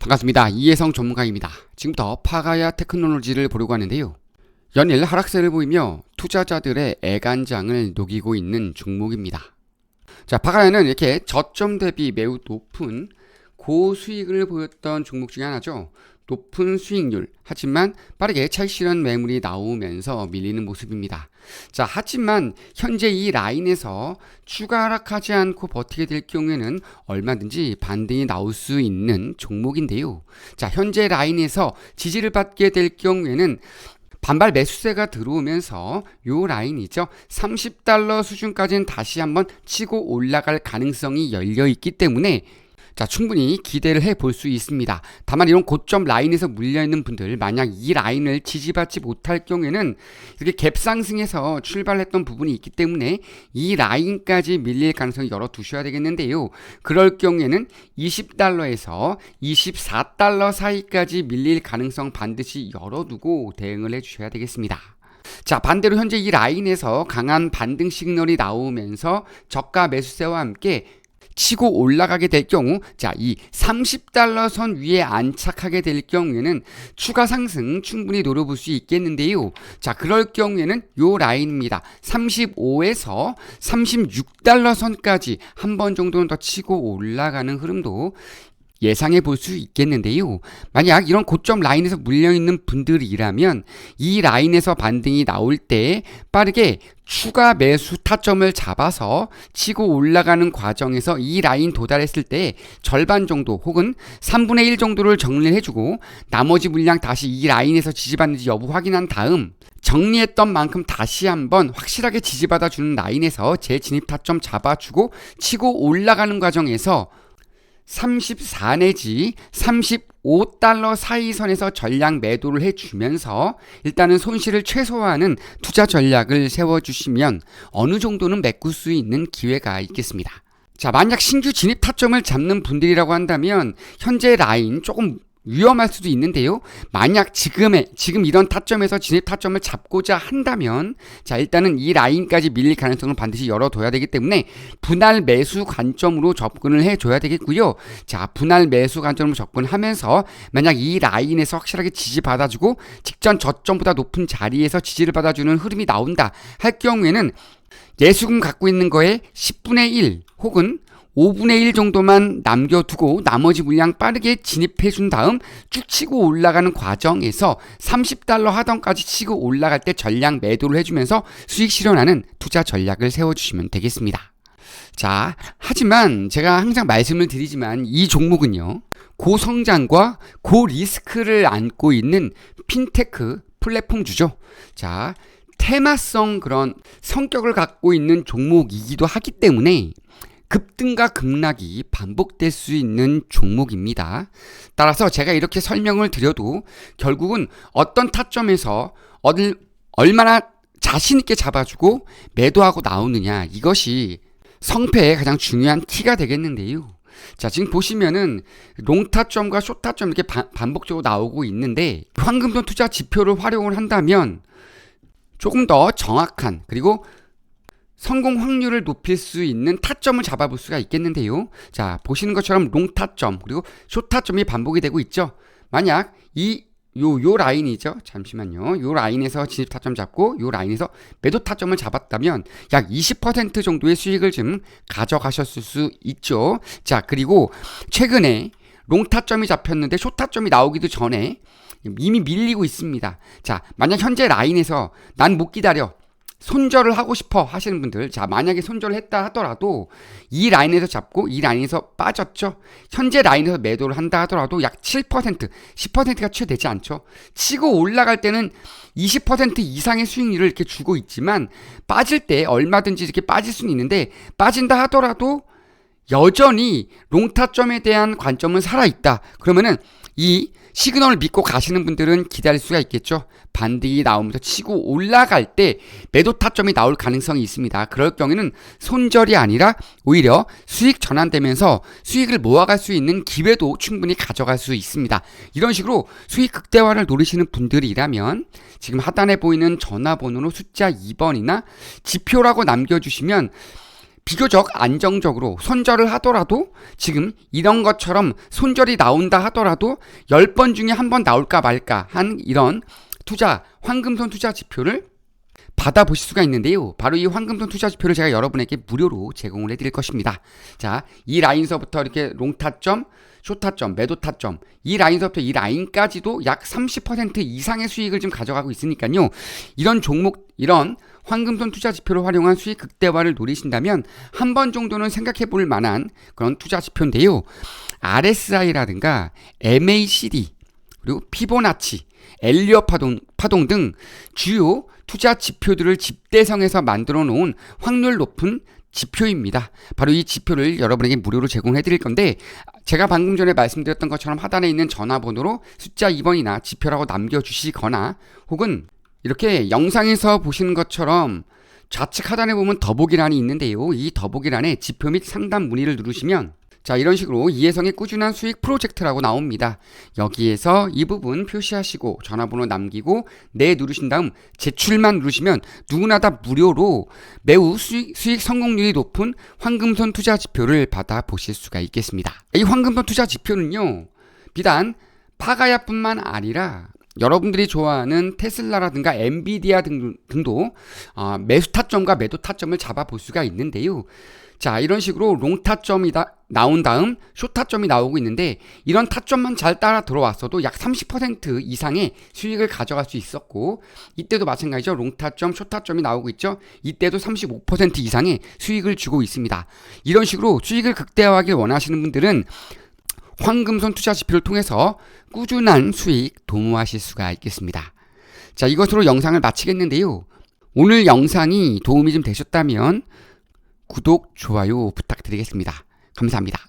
반갑습니다. 이혜성 전문가입니다. 지금부터 파가야 테크놀로지를 보려고 하는데요. 연일 하락세를 보이며 투자자들의 애간장을 녹이고 있는 종목입니다. 자, 파가야는 이렇게 저점 대비 매우 높은 고수익을 보였던 종목 중에 하나죠. 높은 수익률, 하지만 빠르게 차익실현 매물이 나오면서 밀리는 모습입니다. 자, 하지만 현재 이 라인에서 추가 하락하지 않고 버티게 될 경우에는 얼마든지 반등이 나올 수 있는 종목인데요. 자, 현재 라인에서 지지를 받게 될 경우에는 반발 매수세가 들어오면서 요 라인이죠. 30달러 수준까지는 다시 한번 치고 올라갈 가능성이 열려 있기 때문에 자, 충분히 기대를 해 볼 수 있습니다. 다만 이런 고점 라인에서 물려 있는 분들 만약 이 라인을 지지받지 못할 경우에는 이렇게 갭 상승해서 출발했던 부분이 있기 때문에 이 라인까지 밀릴 가능성을 열어 두셔야 되겠는데요. 그럴 경우에는 20달러에서 24달러 사이까지 밀릴 가능성 반드시 열어두고 대응을 해 주셔야 되겠습니다. 자, 반대로 현재 이 라인에서 강한 반등 시그널이 나오면서 저가 매수세와 함께 치고 올라가게 될 경우 자, 이 30달러 선 위에 안착하게 될 경우에는 추가 상승 충분히 노려볼 수 있겠는데요. 자, 그럴 경우에는 요 라인입니다. 35에서 36달러 선까지 한 번 정도는 더 치고 올라가는 흐름도 예상해 볼 수 있겠는데요. 만약 이런 고점 라인에서 물려 있는 분들이라면 이 라인에서 반등이 나올 때 빠르게 추가 매수 타점을 잡아서 치고 올라가는 과정에서 이 라인 도달했을 때 절반 정도 혹은 3분의 1 정도를 정리를 해주고 나머지 물량 다시 이 라인에서 지지받는지 여부 확인한 다음 정리했던 만큼 다시 한번 확실하게 지지받아 주는 라인에서 재진입 타점 잡아주고 치고 올라가는 과정에서 34 내지 35달러 사이 선에서 전량 매도를 해주면서 일단은 손실을 최소화하는 투자 전략을 세워주시면 어느 정도는 메꿀 수 있는 기회가 있겠습니다. 자, 만약 신규 진입 타점을 잡는 분들이라고 한다면 현재 라인 조금 위험할 수도 있는데요. 만약 지금의 지금 이런 타점에서 진입 타점을 잡고자 한다면 자 일단은 이 라인까지 밀릴 가능성을 반드시 열어둬야 되기 때문에 분할 매수 관점으로 접근을 해줘야 되겠고요. 자 분할 매수 관점으로 접근하면서 만약 이 라인에서 확실하게 지지 받아주고 직전 저점보다 높은 자리에서 지지를 받아주는 흐름이 나온다 할 경우에는 예수금 갖고 있는 거에 10분의 1 혹은 5분의 1 정도만 남겨두고 나머지 물량 빠르게 진입해 준 다음 쭉 치고 올라가는 과정에서 30달러 하던까지 치고 올라갈 때 전량 매도를 해주면서 수익 실현하는 투자 전략을 세워주시면 되겠습니다. 자, 하지만 제가 항상 말씀을 드리지만 이 종목은요, 고성장과 고리스크를 안고 있는 핀테크 플랫폼주죠. 자, 테마성 그런 성격을 갖고 있는 종목이기도 하기 때문에 급등과 급락이 반복될 수 있는 종목입니다. 따라서 제가 이렇게 설명을 드려도 결국은 어떤 타점에서 어딜 얼마나 자신있게 잡아주고 매도하고 나오느냐 이것이 성패의 가장 중요한 키가 되겠는데요. 자, 지금 보시면은 롱타점과 숏타점 이렇게 바, 반복적으로 나오고 있는데 황금돈 투자 지표를 활용을 한다면 조금 더 정확한 그리고 성공 확률을 높일 수 있는 타점을 잡아볼 수가 있겠는데요. 자, 보시는 것처럼 롱 타점, 그리고 쇼 타점이 반복이 되고 있죠. 만약 이, 요, 요 라인이죠. 잠시만요. 요 라인에서 진입 타점 잡고, 요 라인에서 매도 타점을 잡았다면, 약 20% 정도의 수익을 좀 가져가셨을 수 있죠. 자, 그리고 최근에 롱 타점이 잡혔는데 쇼 타점이 나오기도 전에 이미 밀리고 있습니다. 자, 만약 현재 라인에서 난 못 기다려. 손절을 하고 싶어 하시는 분들, 자, 만약에 손절을 했다 하더라도 이 라인에서 잡고 이 라인에서 빠졌죠? 현재 라인에서 매도를 한다 하더라도 약 7%, 10%가 채 되지 않죠? 치고 올라갈 때는 20% 이상의 수익률을 이렇게 주고 있지만 빠질 때 얼마든지 이렇게 빠질 수는 있는데 빠진다 하더라도 여전히 롱타점에 대한 관점은 살아있다. 그러면은 이 시그널을 믿고 가시는 분들은 기다릴 수가 있겠죠. 반등이 나오면서 치고 올라갈 때 매도 타점이 나올 가능성이 있습니다. 그럴 경우에는 손절이 아니라 오히려 수익 전환되면서 수익을 모아갈 수 있는 기회도 충분히 가져갈 수 있습니다. 이런 식으로 수익 극대화를 노리시는 분들이라면 지금 하단에 보이는 전화번호로 숫자 2번이나 지표라고 남겨주시면 비교적 안정적으로 손절을 하더라도 지금 이런 것처럼 손절이 나온다 하더라도 10번 중에 한 번 나올까 말까 한 이런 투자 황금손 투자 지표를 받아보실 수가 있는데요. 바로 이 황금손 투자 지표를 제가 여러분에게 무료로 제공을 해드릴 것입니다. 자, 이 라인서부터 이렇게 롱타점, 쇼타점, 매도타점, 이 라인서부터 이 라인까지도 약 30% 이상의 수익을 지금 가져가고 있으니까요. 이런 종목, 이런 황금손 투자 지표를 활용한 수익 극대화를 노리신다면 한 번 정도는 생각해 볼 만한 그런 투자 지표인데요. RSI라든가 MACD, 그리고 피보나치, 엘리어 파동, 파동 등 주요 투자 지표들을 집대성해서 만들어 놓은 확률 높은 지표입니다. 바로 이 지표를 여러분에게 무료로 제공해 드릴 건데 제가 방금 전에 말씀드렸던 것처럼 하단에 있는 전화번호로 숫자 2번이나 지표라고 남겨 주시거나 혹은 이렇게 영상에서 보시는 것처럼 좌측 하단에 보면 더보기란이 있는데요. 이 더보기란에 지표 및 상담 문의를 누르시면 자, 이런 식으로 이해성의 꾸준한 수익 프로젝트라고 나옵니다. 여기에서 이 부분 표시하시고 전화번호 남기고 네 누르신 다음 제출만 누르시면 누구나 다 무료로 매우 수익, 수익 성공률이 높은 황금손 투자 지표를 받아 보실 수가 있겠습니다. 이 황금손 투자 지표는요, 비단 파가야뿐만 아니라 여러분들이 좋아하는 테슬라라든가 엔비디아 등, 등도 어, 매수 타점과 매도 타점을 잡아볼 수가 있는데요. 자, 이런 식으로 롱 타점이 다 나온 다음 쇼 타점이 나오고 있는데 이런 타점만 잘 따라 들어왔어도 약 30% 이상의 수익을 가져갈 수 있었고 이때도 마찬가지죠. 롱 타점, 쇼 타점이 나오고 있죠. 이때도 35% 이상의 수익을 주고 있습니다. 이런 식으로 수익을 극대화하길 원하시는 분들은 황금손 투자 지표를 통해서 꾸준한 수익 도모하실 수가 있겠습니다. 자, 이것으로 영상을 마치겠는데요. 오늘 영상이 도움이 좀 되셨다면 구독, 좋아요 부탁드리겠습니다. 감사합니다.